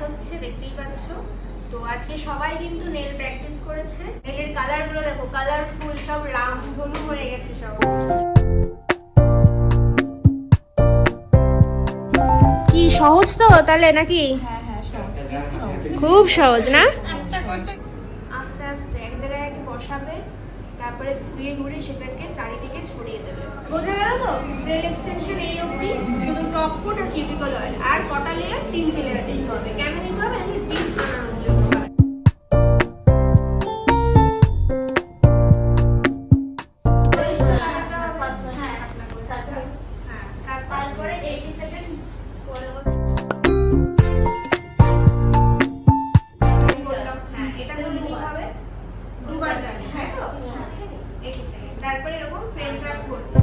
হচ্ছে দেখতেই পাচ্ছ। তো আজকে সবাই কিন্তু নেল প্র্যাকটিস করেছে। নেলের কালারগুলো দেখো কালারফুল সব রামধনু হয়ে গেছে সব। কি সহজ তো তাহলে নাকি? হ্যাঁ হ্যাঁ খুব সহজ না? আস্তে আস্তে এক জায়গায় বসাবে তারপরে ঘুরিয়ে ঘুরিয়ে সেটাকে চারিদিকে ছড়িয়ে দেবে। বোঝা গেল তো? জেল এক্সটেনশন এই অবধি শুধু টপ কোট আর কিউটিকল অয়েল আর কটা লেয়ার তিনটে লেয়ার নিতে হবে। কেন নিতে হবে? আমি ডিপ বানানোর জন্য তারপরে এইটি সেকেন্ড তারপরে এরকম ফ্রেঞ্চ আপ করব।